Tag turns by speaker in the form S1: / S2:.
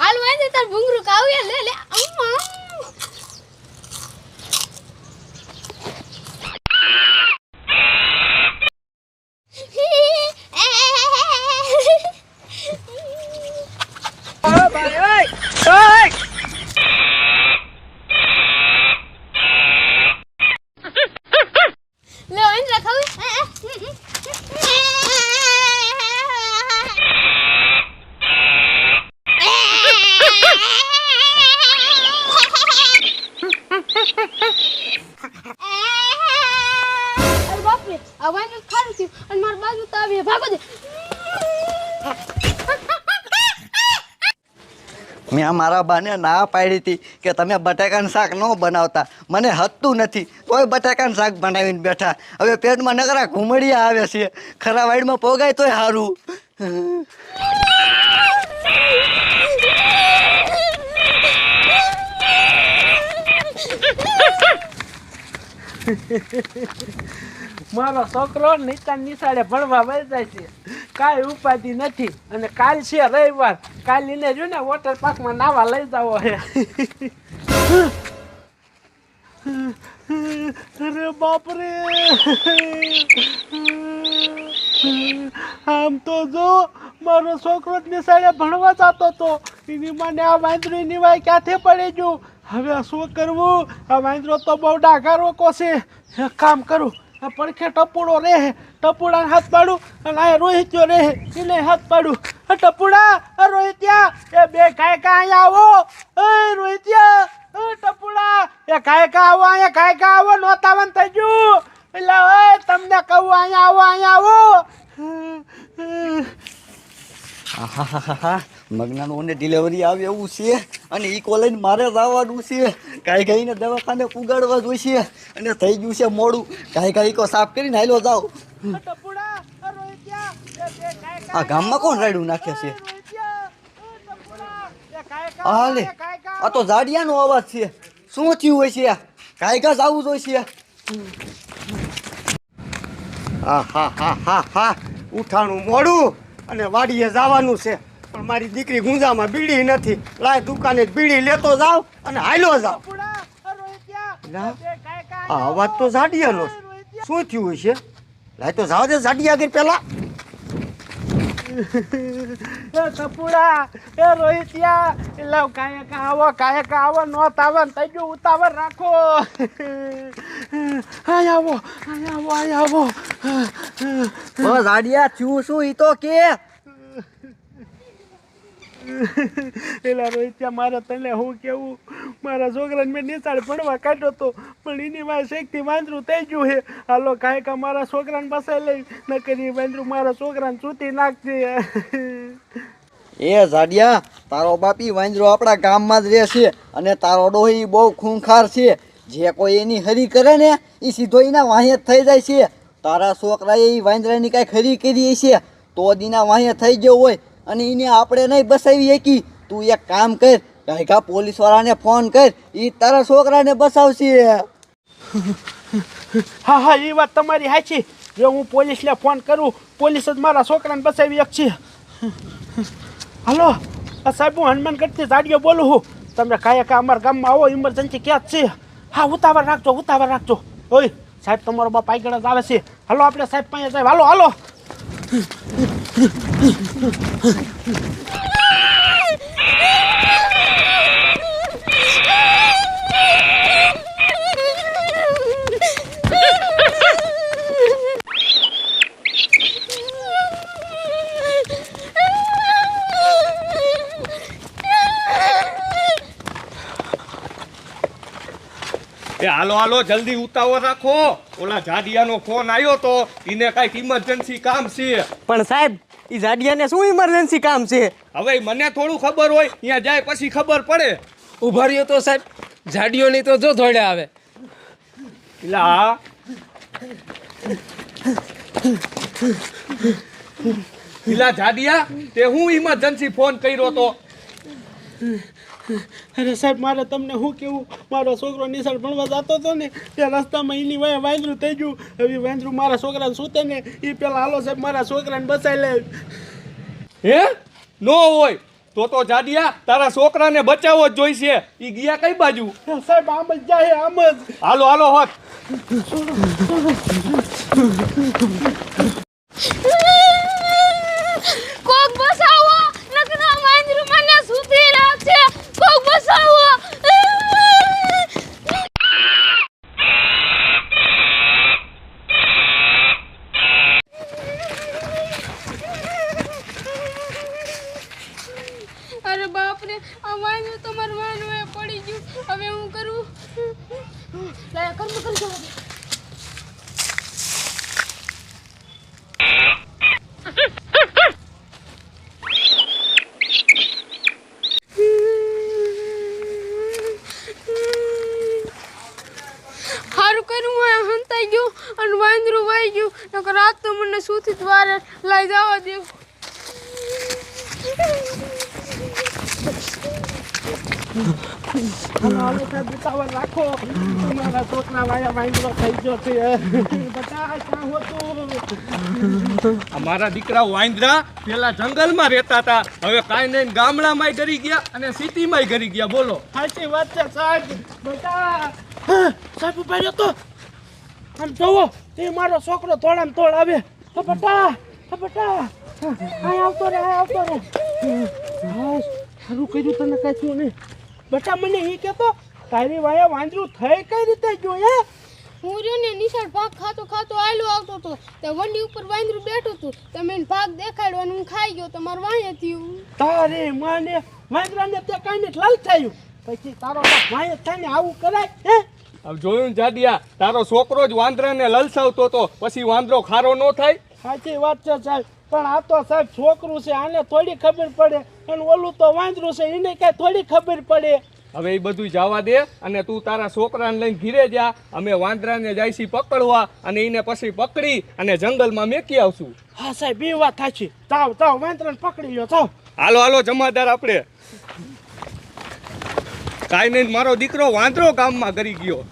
S1: આલુ વાંધી તાર ભૂંગરું કાવ્યા લે લે
S2: મેં મારા બાને ના પાડી હતી કે તમે બટાકાનું શાક ન બનાવતા. મને હતું નથી. કોઈ બટાકાનું શાક બનાવીને બેઠા. હવે પેટમાં નકરા ઘૂમડિયા આવે છે. ખરા વાઈડમાં પોગાય તોય સારું
S3: મારો છોકરો નીચા નિશાળે ભણવા વહી જાય છે. કાંઈ ઉપાધિ નથી. અને કાલ છે રવિવાર. કાલ એને જો ને વોટર પાર્કમાં નાવા લઈ જાવો છે અરે બાપરે. આમ તો જો, મારો છોકરો નિશાળે ભણવા જતો તો. એની મને આ વાંદરી નિવાય ક્યાંથી પડી ગયું હવે શું કરવું? આ વાંદરો તો બહુ ડાઘારો કો છે. એક કામ કરું. આ પડખે ટપુડો રે ટપુડાને હાથ પાડું, અને આ રોહિત્યો રહે. એને હાથ પાડું. ટપુડા રોહિત્યા એ બે કાંઈ અહીંયા આવો. એ રોહિત્યા ટપુડા. એ કાંઈ કા આવો, અહીંયા કાંઈ કા આવો. નોતાવન થઈ ગયું. એટલે તમને કહું, અહીંયા આવો અહીંયા આવો.
S2: મગનાનું ડિલિવરી આવે એવું છે અને એ કોલેજ મારે જ આવવાનું છે. કાંઈ કાંઈને દવાખાને પુગાડવા જોઈશે અને થઈ ગયું છે મોડું. કાંઈ કાંઈ કો સાફ કરીને હાલો જાઓ.
S3: આ
S2: ગામમાં કોણ રાયડું નાખે છે? હા લે આ તો જાડિયાનો અવાજ છે. શું થયું હોય છે કાંઈ કાંઈ જવું જોઈશે
S4: હા હા હા હા હા ઉઠાણું મોડું. અને વાડીએ જવાનું છે. પણ મારી દીકરી ગુંજામાં બીડી નથી. લાય દુકાને બીડી લેતો જાવ અને હાલો જાવ. આ અવાજ તો ઝાડિયાનો શું થયું હશે? લાય તો જાવ દે ઝાડિયા આગળ પેલા.
S3: કપુડા એ રોહિત્યા લાવ કાયક આવો કાયક આવો નો તાવન થઈ ગયું રાખો. આય આવો આય
S2: બસ જાડિયા થયું શું? ઈ તો કે.
S3: એલા રોહિત્યા મારે તને હું કેવું? મારા છોકરાને મેં નિશાળ ભણવા કાઢ્યો તો પણ એની માં શેકથી વાંદરું થઈ ગયું છે. હાલો કાંઈ કા મારા છોકરાને પાસે લઈ ન કરી વાંદરું મારા છોકરાને ચૂતી નાખશે
S2: એ જાડિયા તારો બાપી વાંદરો આપણા ગામમાં જ રહે છે અને તારો ડોહી બહુ ખૂંખાર છે. જે કોઈ એની હરી કરે ને એ સીધો એના વાહે જ થઈ જાય છે. તારા છોકરાએ એ વાંદરાની કાંઈ ખરી કરી છે તો દીના વાહે થઈ ગયો હોય અને એને આપણે નહીં બસાવી શકી તું એક કામ કર ગાયકા પોલીસવાળાને ફોન કર એ તારા છોકરાને બસાવશે.
S3: હા હા એ વાત તમારી સાચી. જો હું પોલીસને ફોન કરું, પોલીસ જ મારા છોકરાને બસાવી એક છે હાલો સાહેબ, હું હનુમાનગઢથી જાડીઓ બોલું છું. તમે કાંઈ કા અમારા ગામમાં આવો ઇમરજન્સી ક્યાં છે? હા, ઉતાવળ રાખજો ઉતાવળ રાખજો. ઓય. સાહેબ તમારો બાપ આગળ જ આવે છે. હાલો આપણે સાહેબ પાસે જાય. હાલો હાલો.
S5: એ હાલો હાલો જલ્દી ઉતાવળ રાખો. ઓલા જાડિયાનો ફોન આવ્યો તો એને કાંઈક ઇમરજન્સી કામ છે.
S6: પણ સાહેબ ઈ જાડિયાને શું ઇમરજન્સી કામ છે?
S5: હવે મને થોડું ખબર હોય ત્યાં જાય પછી ખબર પડે.
S6: ઊભા રહ્યો તો સાહેબ જાડિયોની તો જો ધોડે આવે.
S5: એટલે હા પેલા જાડિયા તે હું ઇમરજન્સી ફોન કર્યો તો?
S3: અરે સાહેબ મારે તમને શું કેવું? મારો છોકરો નિશાળ ભણવા જતો હતો ને તે રસ્તામાં એની વાય વાંદરું થઈ ગયું. હવે વાંદરું મારા છોકરાને સૂતે ને એ પેલા હાલો સાહેબ મારા છોકરાને બચાવી લે.
S5: હે? નો હોય. તો તો જાડિયા તારા છોકરાને બચાવવો જ જોઈશે. એ ગયા કઈ બાજુ?
S3: સાહેબ આમ જ જાય આમ જ.
S5: હાલો હાલો હોત.
S1: કોક બસાવો નકરા વાંદરું મને સુધી રાખશે કોક બસાવો અરે બાપ રે આ વાંદરું તો મારું વાંદરું પડી ગયું. હવે હું કરું? લાય કર્મ કરી જવા સારું કર્યું હોય હંતાઈ ગયું અને વાંદરું વાઈ ગયું. નકર રાત તો મને સુથી દ્વારે લઈ જવા દે
S3: રાખો મારા છોકરા વાયા વાંદરો થઈ ગયો છે
S5: અમારા દીકરા વાંદરા પેલા જંગલમાં રહેતા હતા. હવે કાંઈ નહીં, ગામડામાંય ગરી ગયા અને સિટીમાંય ગરી ગયા. બોલો.
S3: સાચી વાત છે, સાહેબ. બેટા સાહેબ, ઊભા રહ્યો આમ જોવો તે મારો છોકરો થોડામ તોડ આવે. તો બટા તો બેટા આ આવતો રે આ આવતો રે સારું કર્યું તને કઈ થયું નહીં. બેટા મને એ કહેતો તારી વાયા વાંદરું થઈ કઈ રીતે જોયે હે?
S1: હું રહ્યો ને નિશાળ ભાગ ખાતો ખાતો આયલો આવતો હતો. તે વંડી ઉપર વાંદરું બેઠું હતું. તમે ભાગ દેખાડ્યો અને હું ખાઈ ગયો. તમારું વાંહે થયું
S3: તારે માને વાંદરાને તે કઈને લાલ થયું? પછી તારો વાંહે થઈને આવું કરાય હે?
S5: હવે જોયું જાડિયા તારો છોકરો જ વાંદરાને લલસાવતો હતો. પછી વાંદરો ખારો ન થાય?
S3: સાચી વાત છે સાહેબ. પણ આ તો સાહેબ છોકરું છે આને થોડી ખબર પડે. અને ઓલું તો વાંદરું છે એને કઈ થોડી ખબર પડે.
S5: હવે એ બધું જવા દે અને તું તારા છોકરાને લઈને ઘીરે જા. અમે વાંદરાને જાયસી પકડવા અને એને પછી પકડી અને જંગલમાં મેકી આવશું.
S3: હા સાહેબ એ વાત સાચી. તાવ તાવ વાંદરાને પકડી લો તાવ
S5: હાલો હાલો જમાદાર આપણે. કાંઈ નહીં મારો દીકરો વાંદરો ગામમાં કરી ગયો.